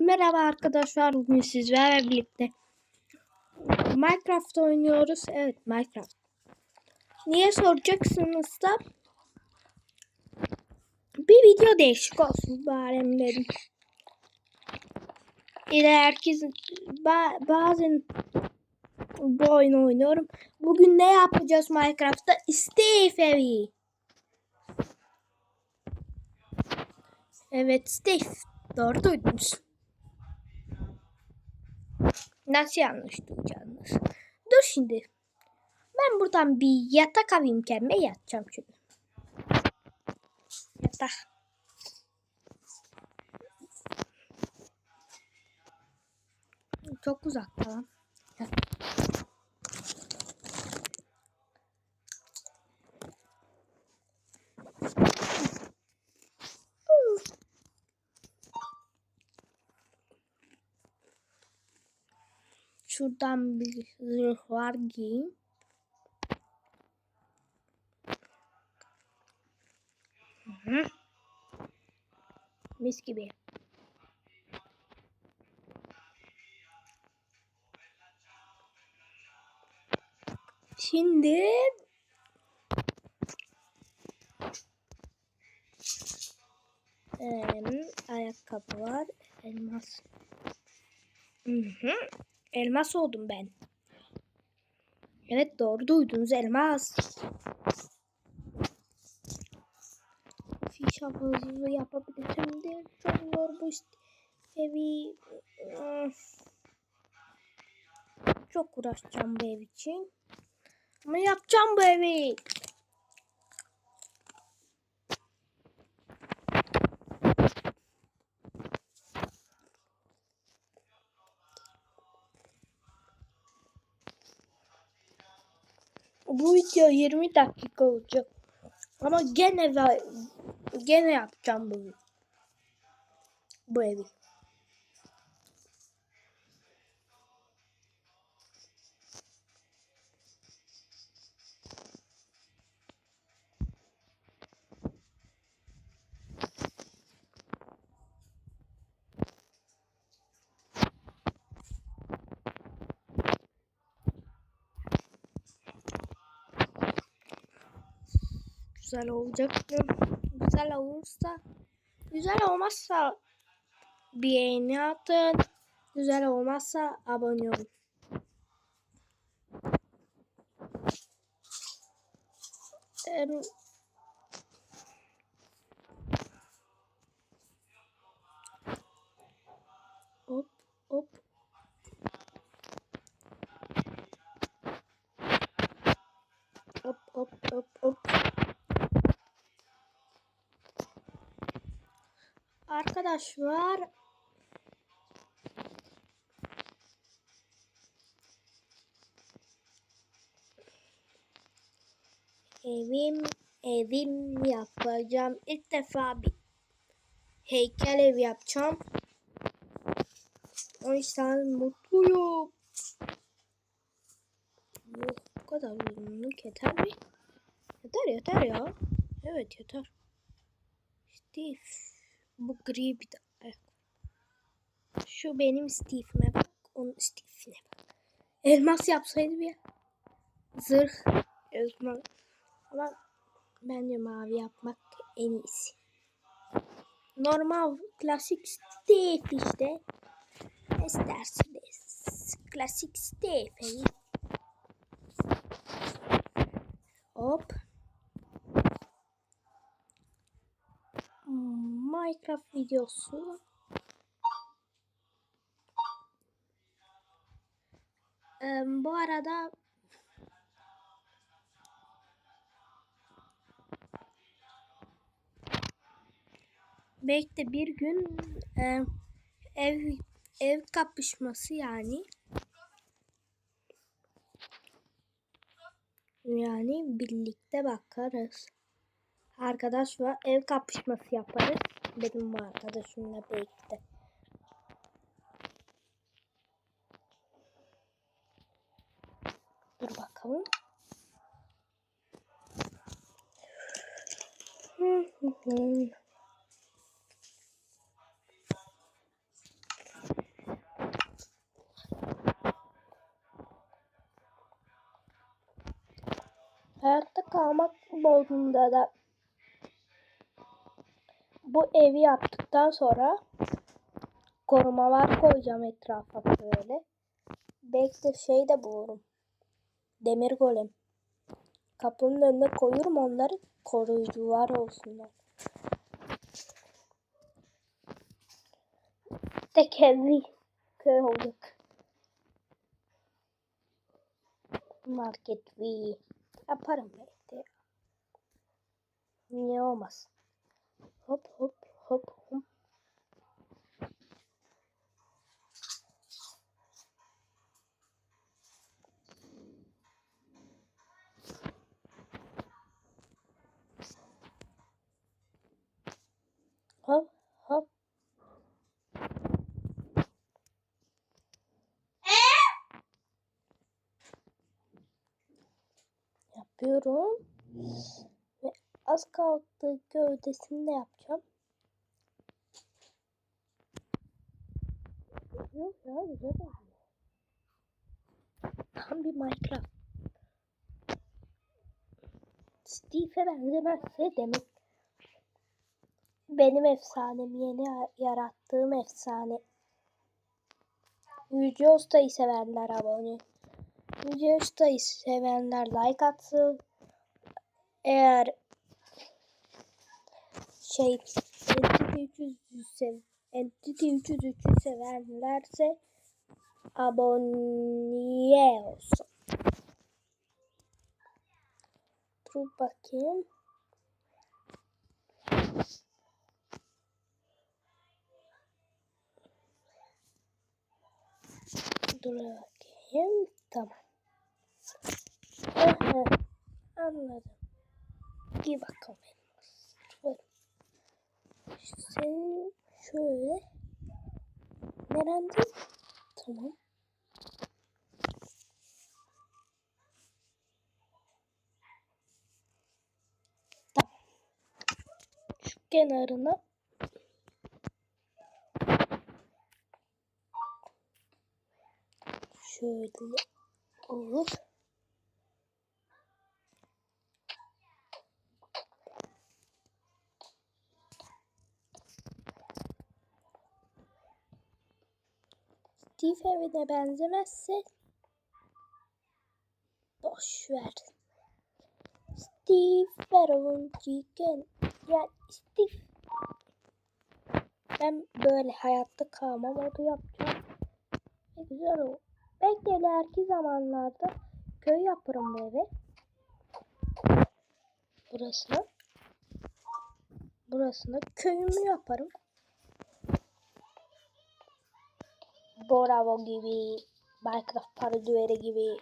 Merhaba arkadaşlar bugün sizlerle birlikte Minecraft oynuyoruz. Evet Minecraft. Niye soracaksınız da bir video değişik olsun bari dedim. İle herkes ba bazen bu oyunu oynuyorum. Bugün ne yapacağız Minecraft'ta? Steve evi. Evet Steve. Doğru duydunuz. Nasıl yanlış duydunuz? Dur şimdi. Ben buradan bir yatak alayım kendime yatacağım şimdi. Yatak. Çok uzakta lan. Heh. Şuradan bir zırh var giyeyim. Hı. Mis gibi. Şimdi em, ayakkabı var. Elmas. Hı hı. Elmas oldum ben. Evet doğru duydunuz elmas. Fiş havuzu yapabilirim de çok zor bu işte. evi. Öf. Çok uğraşacağım bu ev için. Ama yapacağım bu evi. Bu video 20 dakika olacak. Ama gene gene yapacağım bu bu evi. Güzel olacak? Güzel olursa güzel olmazsa beğeni atın. Güzel olmazsa abone olun. Em, Hop hop. Hop hop hop hop. Arkadaşlar evim evim yapacağım. İlk defa bir heykel ev yapacağım. O yüzden mutluyum. Yok bu kadar uzunluk yeter mi? Yeter yeter ya. Evet yeter. Steve. Bu gri bir ayak. Şu benim Steve'ime bak. Onun Steve'ine bak. Elmas yapsaydı bir zırh elmas. Ama bence mavi yapmak en iyisi. Normal klasik Steve işte. İsterseniz. Klasik Steve. hani. Hop. Minecraft videosu. Ee, bu arada belki de bir gün e, ev ev kapışması yani yani birlikte bakarız arkadaşla ev kapışması yaparız. Benim arkadaşımla birlikte. Dur bakalım. Hayatta kalmak modunda da bu evi yaptıktan sonra korumalar koyacağım etrafa böyle. Belki de şey de bulurum. Demir golem. Kapının önüne koyurum onları koruyucular olsunlar. Tek evli köy olacak. Market V. Yaparım belki. Niye olmaz? Hop hop hop hop. Hop hop. Yapıyorum. Az kaldı gövdesini de yapacağım. Yok ya güzel oluyor. Tam bir Minecraft. Steve'e benzemezse demek benim efsanemi yeni ya- yarattığım efsane. Yüce Usta'yı sevenler abone. Yüce Usta'yı sevenler like atsın. Eğer şey Entity 300'ü sev Entity 303'ü sevenlerse abone olsun. Dur bakayım. Dur bakayım. Tamam. Aha, anladım. Bir bakalım. Senin şöyle. Nerede? Tamam. Tamam. Kenarına şöyle olur. Steve evine benzemezse boş ver. Steve Barrow'un chicken. Ya Steve. Ben böyle hayatta kalma modu yapacağım. Ne güzel o. Belki ileriki zamanlarda köy yaparım bu eve. Burasına. Burasına köyümü yaparım. Bravo gibi, Minecraft parodüleri gibi.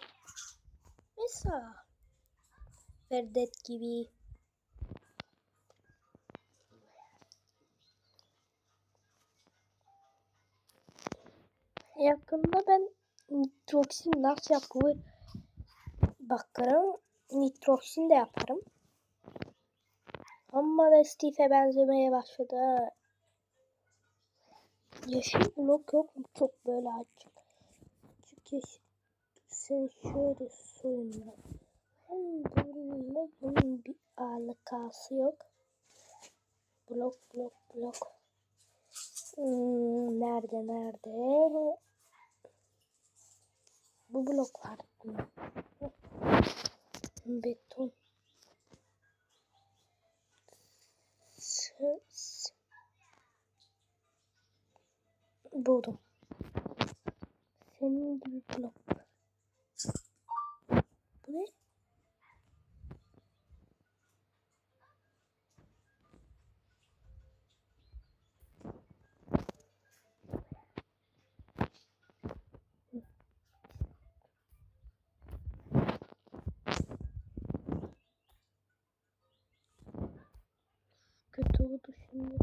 Mesela Verdet gibi. Yakında ben nitroksin nasıl yapılır bakarım. Nitroksin de yaparım. Ama da Steve'e benzemeye başladı. Yeşil blok yok mu? Çok böyle açık. Yeşil. Sen şöyle soyunma. Hmm, Bununla bunun bir alakası yok. Blok blok blok. Hmm, nerede nerede? Bu blok var. Beton. Buldum. Senin gibi blok. Bu ne? Kötü oldu şimdi.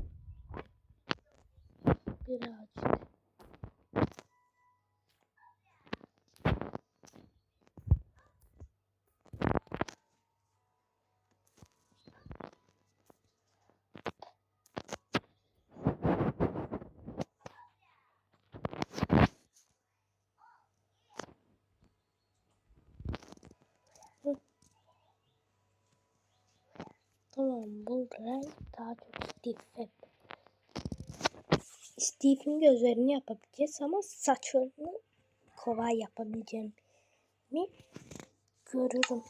Birazcık. renk daha çok Steve. Steve'in gözlerini yapabileceğiz ama saçlarını kolay yapabileceğim mi görürüm.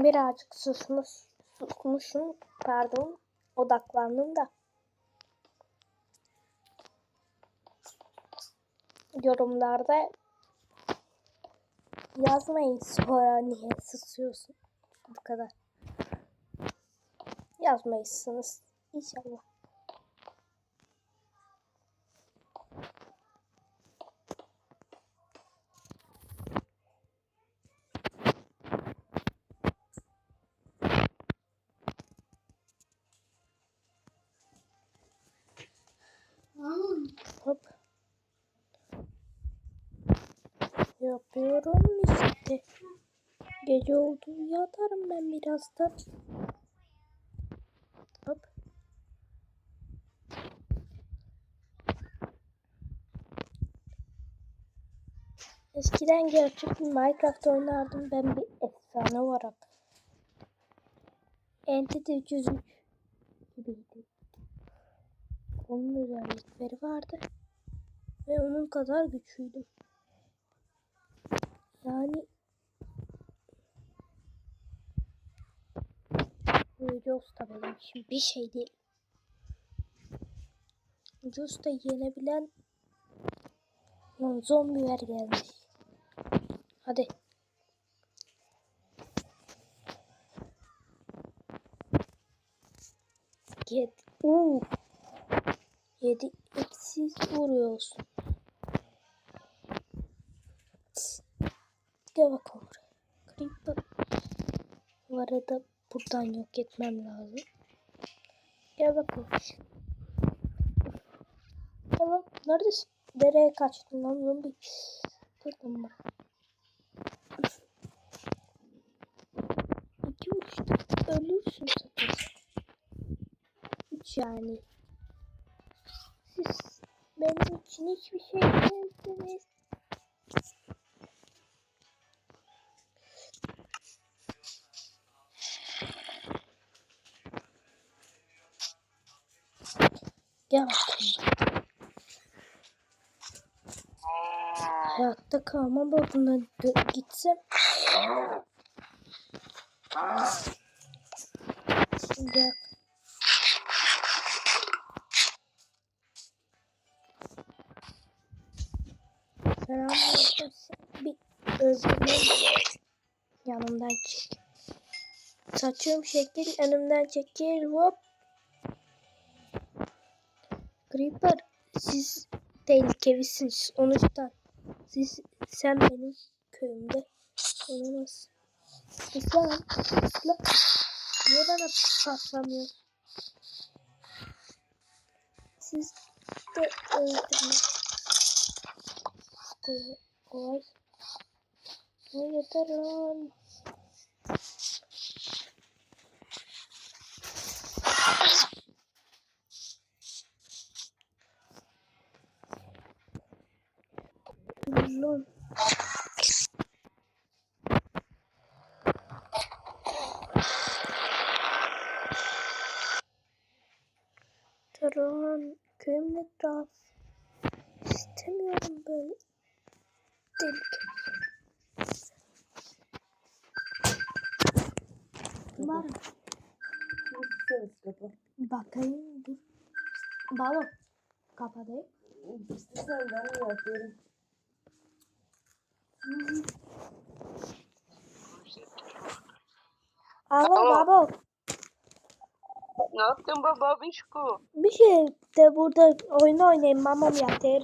Birazcık susmuş, susmuşum. Pardon. Odaklandım da. Yorumlarda yazmayın sonra niye susuyorsun bu kadar. Yazmayısınız inşallah. Birazdan. Hop. Eskiden gerçek bir Minecraft oynardım ben bir efsane olarak. Entity 303 gibiydi. Onun özellikleri vardı. Ve onun kadar güçlüydüm. Yani Yüce Usta benim için bir şey değil. Yüce Usta yenebilen Lan zombiler gelmiş. Hadi. Yedi. Uuu. Yedi eksiz vuruyorsun. Gel bakalım buraya. Creeper. Bu arada buradan yok etmem lazım. Gel bakalım. Tamam. Neredesin? Nereye kaçtın lan zombi? Lan bak. İki vuruşta ölürsün zaten. Üç yani. Siz benim için hiçbir şey değilsiniz. Gel bakalım. Hayatta kalma dö- gitsem. Gel. Selamünaleyküm. Bir öldürme yanımdan çek. Saçım şekil önümden çekil hop. Creeper siz tehlikelisiniz sonuçta. Siz sen benim köyümde olamazsın. İslam, İslam. Niye bana patlamıyorsun? Siz de öldürün. Kolay. Ne yeter lan. Lan. Taran köyümün etrafı. İstemiyorum böyle. Delik. Var mı? Bakayım dur. Balon. Kapadı. İşte senden mi yapıyorum? Alo babo. Ne yaptın baba Bişko? Bir şey de burada oyun oynayayım mamam yeter.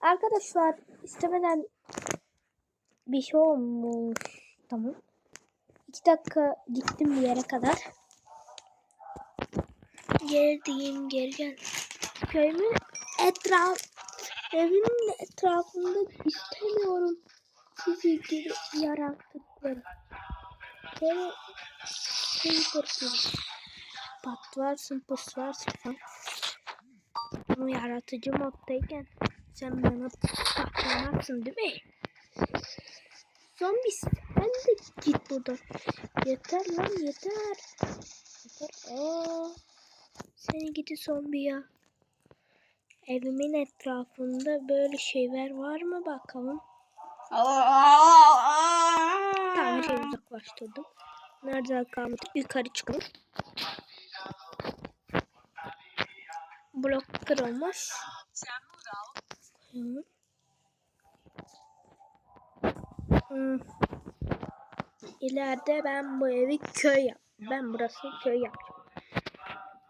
Arkadaşlar istemeden bir şey olmuş. Tamam. İki dakika gittim bir yere kadar. Geldim geri gel. Köyümün etraf evimin etrafında istemiyorum sizi gibi yaratıkları. Seni şeydir gibi. Patlarsın pıslarsın falan. Ama yaratıcı moddayken sen bana patlamazsın değil mi? Zombi sen de git buradan. Yeter lan yeter. Yeter. Aa, seni gidi zombi ya. Evimin etrafında böyle şeyler var mı bakalım. Tamam şey uzaklaştırdım. Nerede kalmadı? Yukarı çıkalım. Blok kırılmış. Hmm. İleride ben bu evi köy yap. Ben burası köy yapacağım.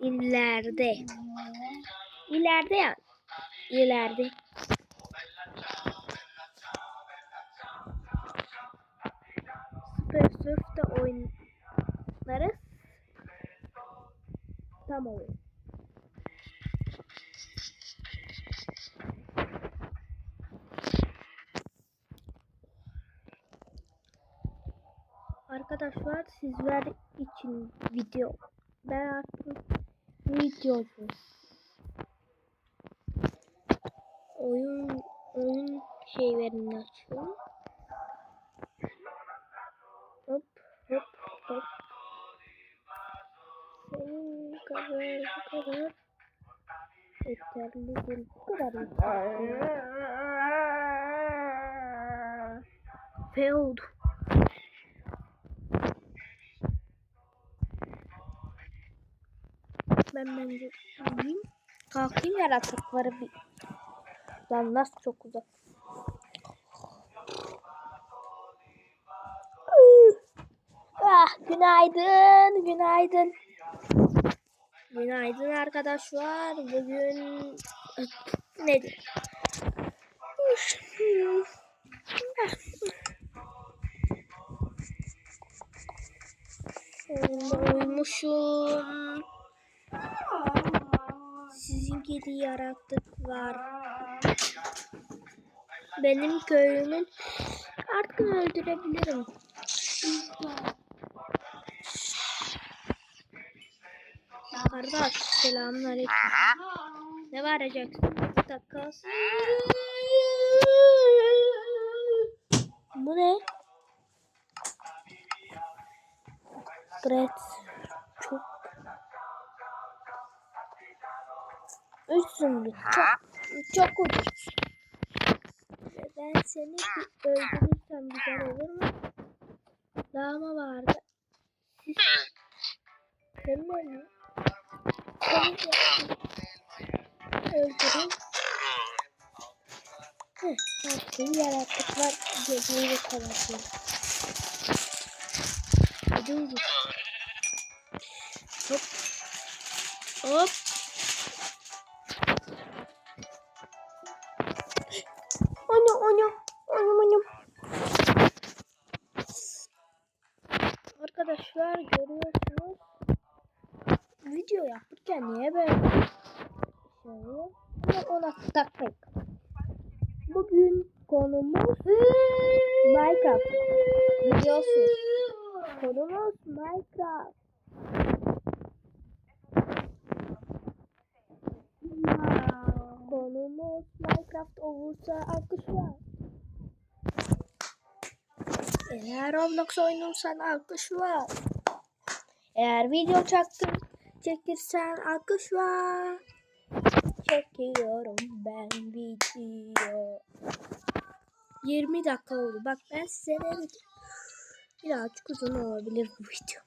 İleride. İleride ya. İleride. Super Surf'ta oynarız. Tam oyun. Arkadaşlar sizler için video. Ben artık videocu. Oyun oyun şeylerini açıyorum. Hop hop hop. Senin kadar bu kadar yeterli değil. Bu kadar yeterli. F oldu. Ben bence alayım. Kalkayım yaratıkları bir. Lan nasıl çok uzak. Ah, günaydın, günaydın. Günaydın arkadaşlar. Bugün nedir? Uyumuşum. Sizin gibi yaratıklar. Benim köyümün artık öldürebilirim. Kardeş selamünaleyküm. Ne varacaksın? Takas. Bu ne? Gret. 3 zümrüt çok, çok ucuz. Ben seni öldürürsem güzel olur mu? Dağma vardı. Senin öyle. Seni öldürün. Heh, seni yarattıklar geceyi kalatıyor. Hadi uyuyun. Hop. Hop. Arkadaşlar görüyorsunuz. Video yaparken niye böyle oluyor? Ama ona. Bugün konumuz Minecraft. Biliyorsunuz. Konumuz Minecraft. Konumuz Minecraft olursa alkışlar. Eğer Roblox oynarsan alkışlar. Eğer video çaktın, çekirsen alkış var. Çekiyorum ben video. 20 dakika oldu. Bak ben size dedim? Birazcık uzun olabilir bu video.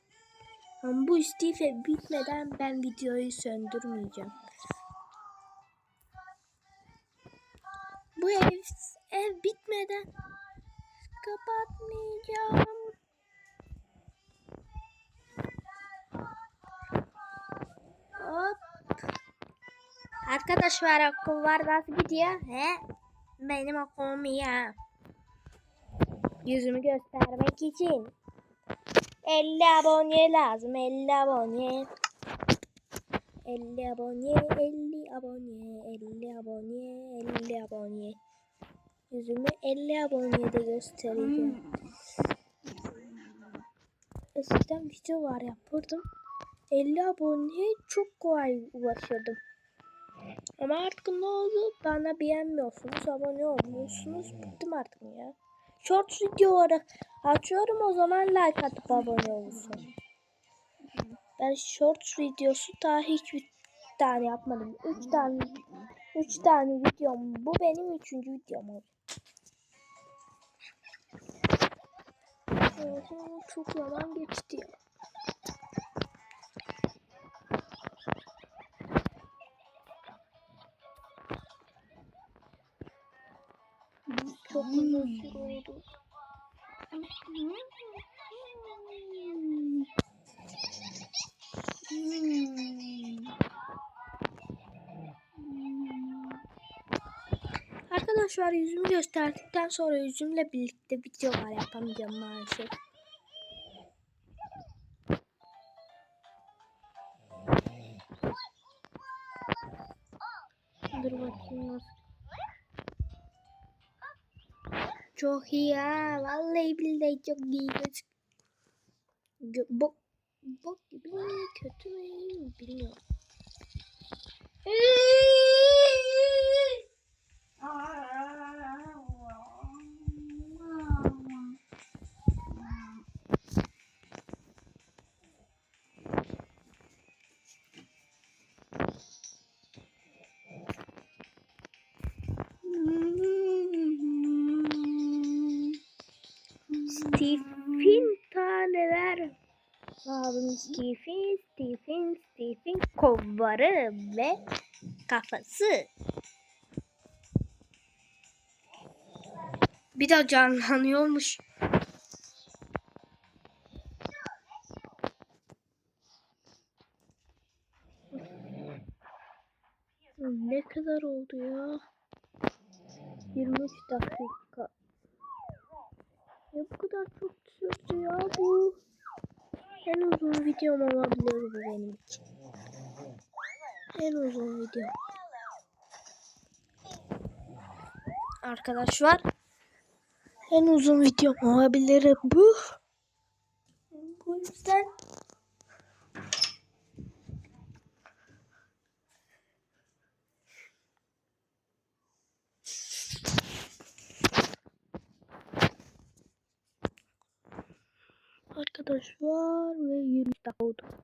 Ama bu istife bitmeden ben videoyu söndürmeyeceğim. Bu ev, ev bitmeden kapatmayacağım. Hop. Arkadaşlar okul var nasıl gidiyor? He? Benim okulum ya. Yüzümü göstermek için 50 abone lazım. 50 abone. 50 abone, 50 abone, 50 abone, 50 abone. Yüzümü 50 abonede göstereceğim. Eskiden video var yapırdım. 50 aboneye çok kolay ulaşırdım. Ama artık ne oldu? Bana beğenmiyorsunuz, abone olmuyorsunuz. Bıktım artık ya. Short videoları açıyorum o zaman like atıp abone olursun. Ben short videosu daha hiçbir tane yapmadım. 3 tane 3 tane videom. Bu benim üçüncü videom oldu. Çok yalan geçti ya. Oldu. Arkadaşlar yüzümü gösterdikten sonra yüzümle birlikte videolar yapamayacağım maalesef. Çok iyi ha. Vallahi billahi çok iyi gözük. Gö- Bok, bok gibi kötü mü bilmiyorum. Kafası. Bir de canlanıyormuş. Ne kadar oldu ya? 23 dakika. Ya bu kadar çok sürdü ya bu. En uzun videom olabilir bu benim için. En uzun video. Arkadaşlar en uzun videom olabilir bu. Bu yüzden arkadaşlar ve 20 dakika oldu.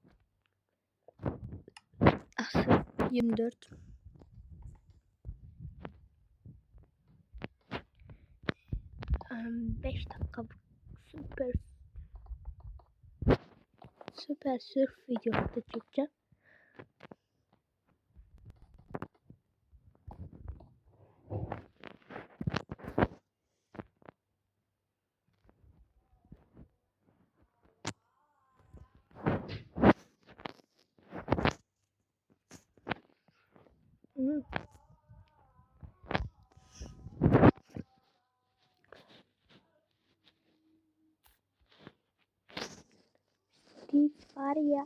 24. Em, 5 dakika süper. Süper sürf videosu da Hı. Tip var ya.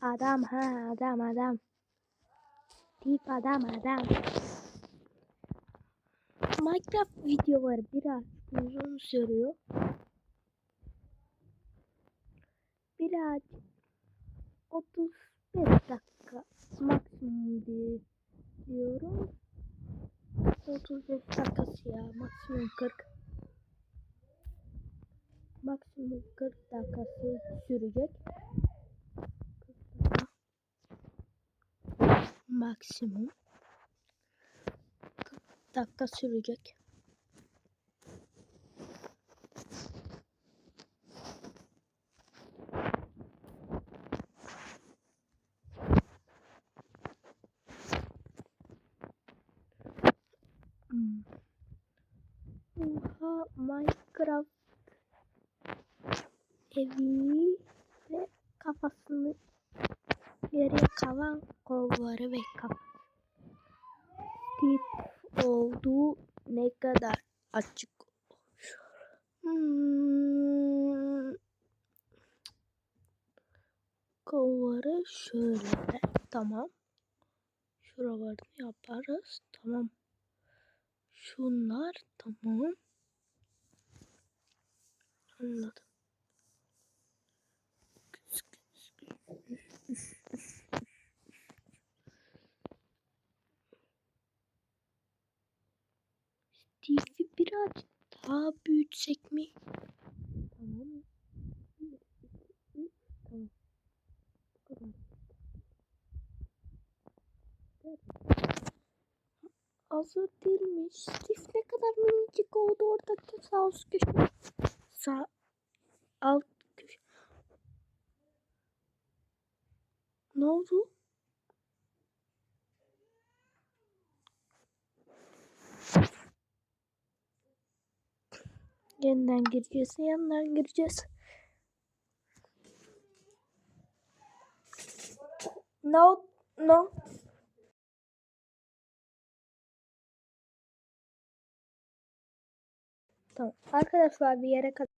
Adam ha adam adam. Tip adam adam. Minecraft videoları biraz uzun sürüyor. Biraz 35 dakika maksimum diye diyorum. 35 dakikası ya. Maksimum 40. Maksimum 40 dakikası sürecek. 40 dakika. Maksimum 40 dakika sürecek. Oha Minecraft evi ve kafasını geriye kalan kolları ve kafası. Tip olduğu ne kadar açık. Hmm. Kolları şöyle. Tamam. Şuralarını yaparız. Tamam. Şunlar tamam. Anladım. Steve'i biraz daha büyütsek mi? Tamam. Tamam. Bu kadar. Hazır değilmiş. Steve ne kadar minicik oldu oradaki sağ üst köşe. Sağ alt köşe. Ne oldu? Yeniden gireceğiz. Yeniden gireceğiz. No, no. Tamam. Arkadaşlar bir yere kadar